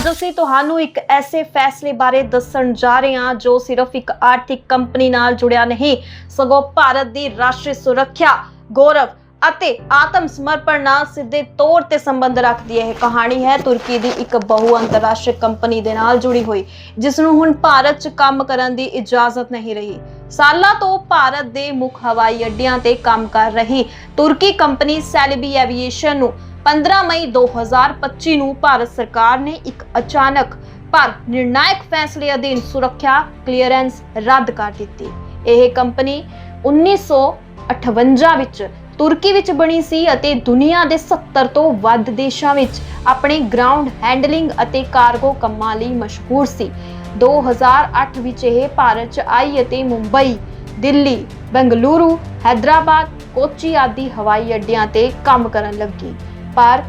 ਅੱਜ ਅਸੀਂ ਤੁਹਾਨੂੰ ਇੱਕ ਐਸੇ ਫੈਸਲੇ ਬਾਰੇ ਦੱਸਣ ਜਾ ਰਹੇ ਹਾਂ ਜੋ ਸਿਰਫ ਇੱਕ ਆਰਥਿਕ ਕੰਪਨੀ ਨਾਲ ਜੁੜਿਆ ਨਹੀਂ, ਸਗੋਂ ਭਾਰਤ ਦੀ ਰਾਸ਼ਟਰੀ ਸੁਰੱਖਿਆ, ਗੌਰਵ ਅਤੇ ਆਤਮ ਸਮਰਪਣ ਨਾਲ ਸਿੱਧੇ ਤੌਰ ਤੇ ਸੰਬੰਧ ਰੱਖਦੀ ਹੈ ਇਹ ਕਹਾਣੀ ਹੈ। ਤੁਰਕੀ ਦੀ ਇੱਕ ਬਹੁ ਅੰਤਰਰਾਸ਼ਟਰੀ ਕੰਪਨੀ ਦੇ ਨਾਲ ਜੁੜੀ ਹੋਈ, ਜਿਸ ਨੂੰ ਹੁਣ ਭਾਰਤ 'ਚ ਕੰਮ ਕਰਨ ਦੀ ਇਜਾਜ਼ਤ ਨਹੀਂ ਰਹੀ। ਸਾਲਾਂ ਤੋਂ ਭਾਰਤ ਦੇ ਮੁੱਖ ਹਵਾਈ ਅੱਡਿਆਂ ਤੇ ਕੰਮ ਕਰ ਰਹੀ ਤੁਰਕੀ ਕੰਪਨੀ ਸੈਲਬੀ ਐਵੀਏਸ਼ਨ ਨੂੰ 15 ਮਈ 2025 ਨੂੰ ਭਾਰਤ ਸਰਕਾਰ ਨੇ ਇੱਕ ਅਚਾਨਕ ਪਰ ਨਿਰਣਾਇਕ ਫੈਸਲੇ ਅਧੀਨ ਸੁਰੱਖਿਆ ਕਲੀਅਰੈਂਸ ਰੱਦ ਕਰ ਦਿੱਤੀ। ਇਹ ਕੰਪਨੀ 1958 ਵਿੱਚ ਤੁਰਕੀ ਵਿੱਚ ਬਣੀ ਸੀ ਅਤੇ ਦੁਨੀਆ ਦੇ 70 ਤੋਂ ਵੱਧ ਦੇਸ਼ਾਂ ਵਿੱਚ ਆਪਣੇ ਗਰਾਊਂਡ ਹੈਂਡਲਿੰਗ ਅਤੇ ਕਾਰਗੋ ਕੰਮਾਂ ਲਈ ਮਸ਼ਹੂਰ ਸੀ। 2008 ਵਿੱਚ ਇਹ ਭਾਰਤ 'ਚ ਆਈ ਅਤੇ ਮੁੰਬਈ, ਦਿੱਲੀ, ਬੰਗਲੁਰੂ, ਹੈਦਰਾਬਾਦ, ਕੋਚੀ ਆਦਿ ਹਵਾਈ ਅੱਡਿਆਂ ਤੇ ਕੰਮ ਕਰਨ ਲੱਗੀ। ਪਰ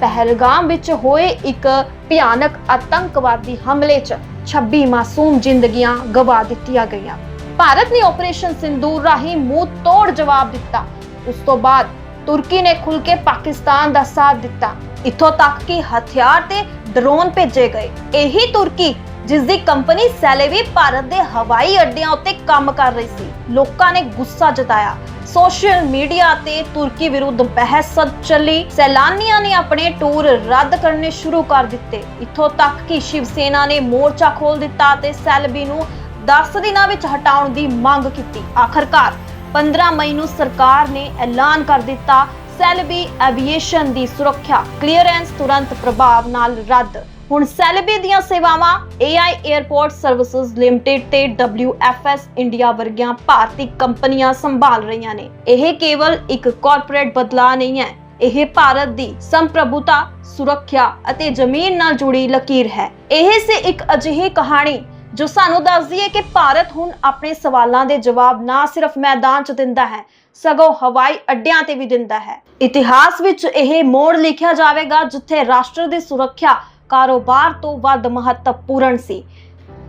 ਪਹਿਲਗਾਮ ਵਿੱਚ ਹੋਏ ਇੱਕ ਭਿਆਨਕ ਆਤੰਕਵਾਦੀ ਹਮਲੇ 'ਚ 26 ਮਾਸੂਮ ਜ਼ਿੰਦਗੀਆਂ ਗਵਾ ਦਿੱਤੀਆਂ ਗਈਆਂ। ਭਾਰਤ ਨੇ ਆਪਰੇਸ਼ਨ ਸਿੰਦੂਰ ਰਾਹੀਂ ਮੂੰਹ ਤੋੜ ਜਵਾਬ ਦਿੱਤਾ। ਉਸ ਤੋਂ ਬਾਅਦ ਤੁਰਕੀ ਨੇ ਖੁੱਲ ਕੇ ਪਾਕਿਸਤਾਨ ਦਾ ਸਾਥ ਦਿੱਤਾ। ਇੱਥੋਂ ਤੱਕ ਕਿ ਹਥਿਆਰ ਤੇ ਡਰੋਨ ਭੇਜੇ ਗਏ। ਇਹੀ ਤੁਰਕੀ ਜਿਸ ਦੀ ਕੰਪਨੀ ਸੈਲੇਵੀ ਭਾਰਤ ਦੇ ਹਵਾਈ ਅੱਡਿਆਂ ਉੱਤੇ ਕੰਮ ਕਰ ਰਹੀ ਸੀ। ਲੋਕਾਂ ਨੇ ਗੁੱਸਾ ਜਤਾਇਆ। ਸੋਸ਼ਲ ਮੀਡੀਆ ਤੇ ਤੁਰਕੀ ਵਿਰੁੱਧ ਬਹਿਸ ਚੱਲੀ। ਸੈਲਾਨੀਆਂ ਨੇ ਆਪਣੇ ਟੂਰ ਰੱਦ ਕਰਨੇ ਸ਼ੁਰੂ ਕਰ ਦਿੱਤੇ। ਇੱਥੋਂ ਤੱਕ ਕਿ ਸ਼ਿਵ ਸੇਨਾ ਨੇ ਮੋਰਚਾ ਖੋਲ ਦਿੱਤਾ ਤੇ ਸੈਲਬੀ ਨੂੰ 10 ਦਿਨਾਂ ਵਿੱਚ ਹਟਾਉਣ ਦੀ ਮੰਗ ਕੀਤੀ। ਆਖਰਕਾਰ 15 ਮਈ ਨੂੰ ਸਰਕਾਰ ਨੇ ਐਲਾਨ ਕਰ ਦਿੱਤਾ ਸੈਲਬੀ ਐਵੀਏਸ਼ਨ ਦੀ ਸੁਰੱਖਿਆ, ਕਲੀਅਰੈਂਸ ਤੁਰੰਤ ਪ੍ਰਭਾਵ ਨਾਲ ਰੱਦ। ਹੁਣ ਸੈਲਬੀ ਦੀਆਂ ਸੇਵਾਵਾਂ AI 에ਅਰਪੋਰਟ ਸਰਵਿਸਿਜ਼ ਲਿਮਟਿਡ ਤੇ WFS ਇੰਡੀਆ ਵਰਗੀਆਂ ਭਾਰਤੀ ਕੰਪਨੀਆਂ ਸੰਭਾਲ ਰਹੀਆਂ ਨੇ। ਇਹ ਕੇਵਲ ਇੱਕ ਕਾਰਪੋਰੇਟ ਬਦਲਾਅ ਨਹੀਂ ਹੈ, ਇਹ ਭਾਰਤ ਦੀ ਸੰਪ੍ਰਭੂਤਾ, ਸੁਰੱਖਿਆ ਅਤੇ ਜ਼ਮੀਨ ਨਾਲ ਜੁੜੀ ਲਕੀਰ ਹੈ। ਇਹ ਸੀ ਇੱਕ ਅਜਿਹੀ ਕਹਾਣੀ ਜੋ ਸਾਨੂੰ ਦੱਸਦੀ ਹੈ ਕਿ ਭਾਰਤ ਹੁਣ ਆਪਣੇ ਸਵਾਲਾਂ ਦੇ ਜਵਾਬ ਨਾ ਸਿਰਫ ਮੈਦਾਨ 'ਚ ਦਿੰਦਾ ਹੈ, ਸਗੋਂ ਹਵਾਈ ਅੱਡਿਆਂ ਤੇ ਵੀ ਦਿੰਦਾ ਹੈ। ਇਤਿਹਾਸ ਵਿੱਚ ਇਹ ਮੋੜ ਲਿਖਿਆ ਜਾਵੇਗਾ ਜਿੱਥੇ ਰਾਸ਼ਟਰ ਦੀ ਸੁਰੱਖਿਆ ਕਾਰੋਬਾਰ ਤੋਂ ਵੱਧ ਮਹੱਤਵਪੂਰਨ ਸੀ।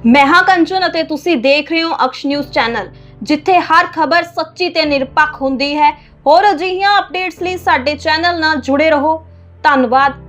ਮੈਂ ਹਾਂ ਕੰਚਨ ਅਤੇ ਤੁਸੀਂ ਦੇਖ ਰਹੇ ਹੋ ਅਕਸ਼ ਨਿਊਜ਼ ਚੈਨਲ, ਜਿੱਥੇ ਹਰ ਖਬਰ ਸੱਚੀ ਤੇ ਨਿਰਪੱਖ ਹੁੰਦੀ ਹੈ। ਹੋਰ ਅਜਿਹੀਆਂ ਅਪਡੇਟਸ ਲਈ ਸਾਡੇ ਚੈਨਲ ਨਾਲ ਜੁੜੇ ਰਹੋ। ਧੰਨਵਾਦ।